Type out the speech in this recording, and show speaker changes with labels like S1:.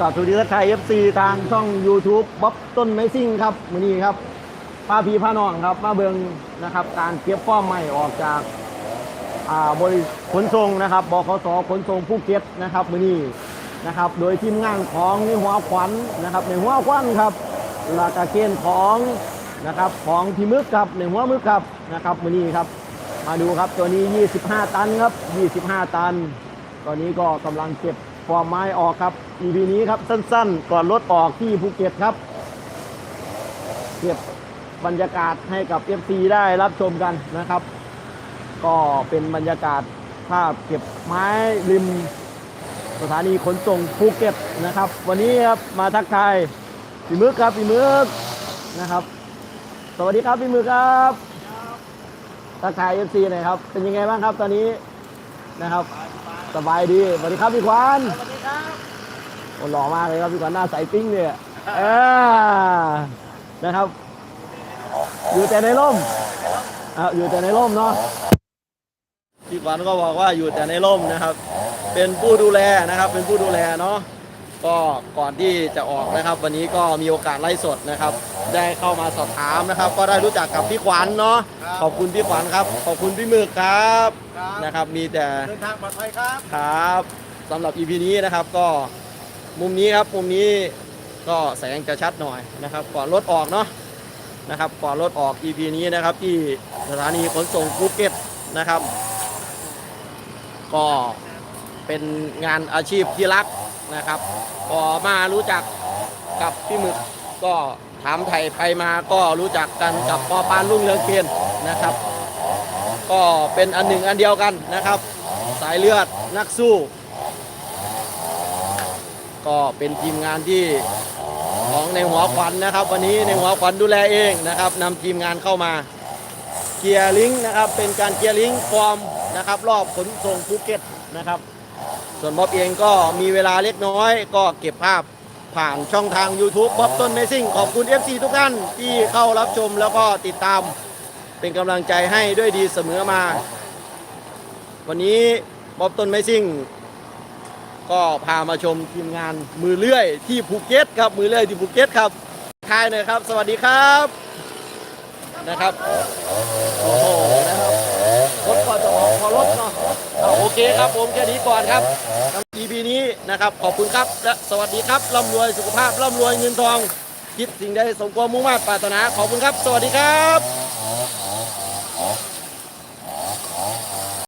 S1: กับสวัสดีทักทาย FC ทางช่อง YouTube บ๊อบต้นไม้ซิ่งครับมือนี้ครับป้าพีพานองครับมาเบิงนะครับ การเก็บฟ้อมใหม่ออกจากอ่าบริขนส่งนะครับบขสขนส่งภูเก็ตนะครับมือนี้นะครับ โดยทีมงานของในหัวขวัญนะครับในหัวขวัญครับลากาเกณฑ์ของนะครับของพี่มึกครับในหัวมึกครับนะครับมือนี้ครับ มาดูครับตัวนี้ 25 ตันครับ 25 ตัน ตอนนี้ก็กำลังเก็บ ฟอร์มไม้ออกครับ EP นี้ครับสั้นๆ ก่อนรถออกที่ภูเก็ตครับ เก็บบรรยากาศให้กับ FC ได้รับชมกันนะครับ ก็เป็นบรรยากาศภาพเก็บไม้ริมสถานีขนส่งภูเก็ตนะครับ วันนี้ครับมาทักทายพี่มึกครับพี่มึกนะครับ สวัสดีครับพี่มึกครับทักทาย FC หน่อยครับ เป็นยังไงบ้างครับตอนนี้นะครับ สบายดีสวัสดีครับพี่ขวัญ
S2: สวัสดีครับ
S1: โอ้หล่อมากเลยครับพี่ขวัญหน้าใสปิ้งเนี่ยเออนะครับ อยู่แต่ในร่มอะอยู่แต่ในร่มเนาะพี่ขวัญก็บอกว่าอยู่แต่ในร่มนะครับ เป็นผู้ดูแลนะครับ เป็นผู้ดูแลเนาะ ก็ก่อนที่จะออกนะครับ วันนี้ก็มีโอกาสไลฟ์สดนะครับ ได้เข้ามาสอบถามนะครับ ก็ได้รู้จักกับพี่ขวัญเนาะขอบคุณพี่ขวัญครับ ขอบคุณพี่หมึกครับ
S2: ครับ
S1: นะครับ มีแต่
S2: เดินทางปลอดภัยครับ
S1: ครับสำหรับ EP นี้นะครับก็มุมนี้ครับมุมนี้ก็แสงจะชัดหน่อยนะครับ ก่อนรถออกเนาะนะครับ ก่อนรถออก EP นี้นะครับ ที่สถานีขนส่งภูเก็ตนะครับ ก็เป็นงานอาชีพที่รัก นะครับก็มารู้จักกับพี่หมึกก็ถามไทยไปมาก็รู้จักกันกับปอปานรุ่งเรืองเกณฑ์นะครับ ก็เป็นอันหนึ่งอันเดียวกันนะครับ สายเลือดนักสู้ ก็เป็นทีมงานที่ของในหัวขวัญนะครับ วันนี้ในหัวขวัญดูแลเองนะครับนำทีมงานเข้ามาเคลียร์ลิงก์นะครับเป็นการเคลียร์ลิงก์ฟอร์มนะครับ รอบขนส่งภูเก็ตนะครับ ส่วนบ๊อบเองก็มีเวลาเล็กน้อย ก็เก็บภาพผ่านช่องทาง YouTube บ๊อบต้นเมซิ่งขอบคุณ FC ทุกท่านที่เข้ารับชมแล้วก็ติดตามเป็นกำลังใจให้ด้วยดีเสมอมา วันนี้บ๊อบต้นไม้ซิ่งก็พามาชมทีมงานมือเลื่อยที่ภูเก็ตครับมือเลื่อยที่ภูเก็ตครับทายหน่อยครับ สวัสดีครับนะครับโอ้โห เคครับผมแค่นี้ก่อนครับ EP นี้นะครับขอบคุณครับและสวัสดีครับร่ำรวยสุขภาพร่ำรวยเงินทอง คิดสิ่งใดสมความมุ่งมั่นปรารถนาขอบคุณครับ สวัสดีครับ